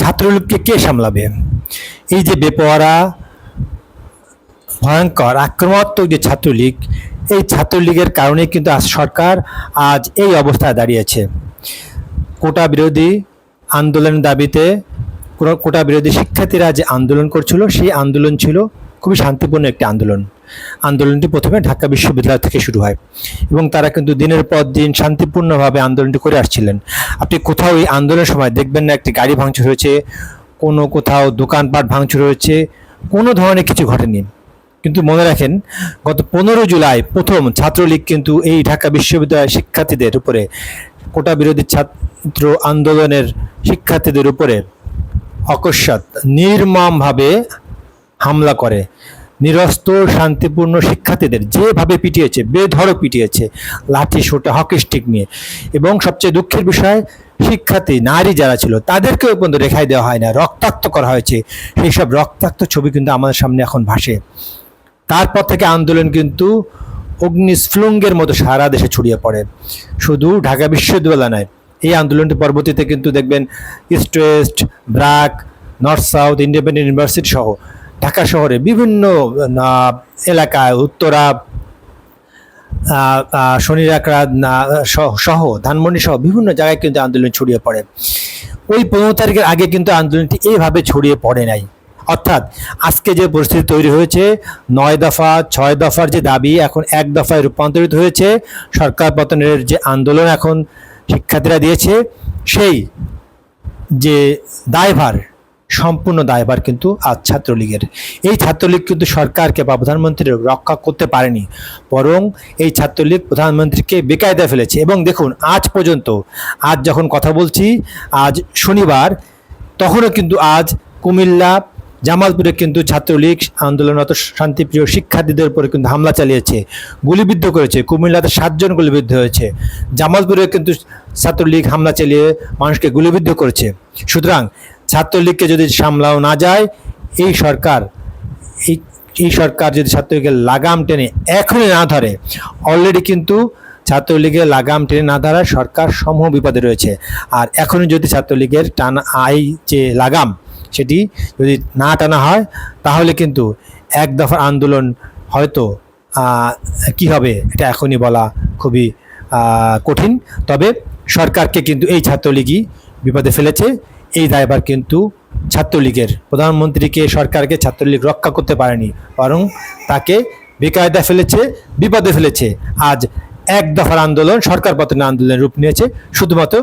ছাত্রলীগকে কে সামলাবে? এই যে বেপরা ভয়ঙ্কর, আক্রমণাত্মক যে ছাত্রলীগ, এই ছাত্রলীগের কারণে কিন্তু আজ সরকার আজ এই অবস্থায় দাঁড়িয়েছে কোটা বিরোধী আন্দোলনের দাবিতে কোটা বিরোধী শিক্ষার্থীরা যে আন্দোলন করছিল, সেই আন্দোলন ছিল খুবই শান্তিপূর্ণ একটি আন্দোলন। আন্দোলনটি প্রথমে ঢাকা বিশ্ববিদ্যালয় থেকে শুরু হয় এবং তারা কিন্তু দিনের পর দিন শান্তিপূর্ণভাবে আন্দোলনটি করে আসছিলেন। আপনি কোথাও এই আন্দোলনের সময় দেখবেন না একটি গাড়ি ভাঙচুর হয়েছে, কোনো কোথাও দোকানপাট ভাঙচুর হয়েছে, কোনো ধরনের কিছু ঘটেনি। কিন্তু মনে রাখেন, গত পনেরো জুলাই প্রথম ছাত্রলীগ কিন্তু এই ঢাকা বিশ্ববিদ্যালয়ের শিক্ষার্থীদের উপরে, কোটা বিরোধী ছাত্র আন্দোলনের শিক্ষার্থীদের উপরে অকস্মাৎ নির্মমভাবে হামলা করে। নিরস্ত্র শান্তিপূর্ণ শিক্ষার্থীদের যেভাবে পিটিয়েছে, বেধড়ক পিটিয়েছে, লাঠি সোটা, হকি স্টিক নিয়ে। এবং সবচেয়ে দুঃখের বিষয়, শিক্ষার্থী, নারী যারা ছিল, তাদেরকেও পর্যন্ত রেখাই দেওয়া হয় না, রক্তাক্ত করা হয়েছে। সেই সব রক্তাক্ত ছবি কিন্তু আমাদের সামনে এখন ভাসে। তারপর থেকে আন্দোলন কিন্তু অগ্নিস্ফুলঙ্গের মতো সারা দেশে ছড়িয়ে পড়ে। শুধু ঢাকা বিশ্ববিদ্যালয় নয়, এই আন্দোলনটি পরবর্তীতে কিন্তু দেখবেন East West, BRAC, North South, Independent University সহ ঢাকা শহরে বিভিন্ন এলাকায় উত্তরা সহ- সহ, ধানমন্ডি সহ বিভিন্ন জায়গায় কিন্তু আন্দোলন ছড়িয়ে পড়ে। ওই পনেরো তারিখের আগে কিন্তু আন্দোলনটি এইভাবে ছড়িয়ে পড়ে নাই। অর্থাৎ আজকে যে পরিস্থিতি তৈরি হয়েছে, নয় দফা, ছয় দফার যে দাবি এখন এক দফায় রূপান্তরিত হয়েছে, সরকার পতনের যে আন্দোলন এখন শিক্ষার্থীরা দিয়েছে, সেই যে দায়ভার সম্পূর্ণ দায়ভার কিন্তু আজ ছাত্রলীগের। এই ছাত্রলীগ কিন্তু সরকারকে বা প্রধানমন্ত্রীর রক্ষা করতে পারেনি, বরং এই ছাত্রলীগ প্রধানমন্ত্রীকে বেকায়দা ফেলেছে। এবং দেখুন, আজ পর্যন্ত, আজ যখন কথা বলছি, আজ শনিবার, তখনও কিন্তু আজ কুমিল্লা, জামালপুরে কিন্তু ছাত্রলীগ আন্দোলনরত শান্তিপ্রিয় শিক্ষার্থীদের উপরে কিন্তু হামলা চালিয়েছে, গুলিবিদ্ধ করেছে। কুমিল্লাতে সাতজন গুলিবিদ্ধ হয়েছে। জামালপুরে কিন্তু ছাত্রলীগ হামলা চালিয়ে মানুষকে গুলিবিদ্ধ করেছে। সুতরাং ছাত্রলীগকে যদি সামলাও না যায়, এই সরকার, এই এই সরকার যদি ছাত্রলীগের লাগাম টেনে এখনই না ধরে অলরেডি কিন্তু ছাত্রলীগের লাগাম টেনে না ধরার সরকার সমূহ বিপদে রয়েছে। আর এখনই যদি ছাত্রলীগের টানা আই যে লাগাম, সেটি যদি না টানা হয়, তাহলে কিন্তু এক দফার আন্দোলন হয়তো কি হবে, এটা এখনই বলা খুবই কঠিন। তবে সরকারকে কিন্তু এই ছাত্রলীগই বিপদে ফেলেছে। এই দায়ভার কিন্তু ছাত্রলীগের। প্রধানমন্ত্রীকে, সরকারকে ছাত্রলীগ রক্ষা করতে পারেনি, বরং তাকে বেকায়দা ফেলেছে, বিপদে ফেলেছে। আজ এক দফার আন্দোলন সরকার পতনের আন্দোলনের রূপ নিয়েছে, শুধুমাত্র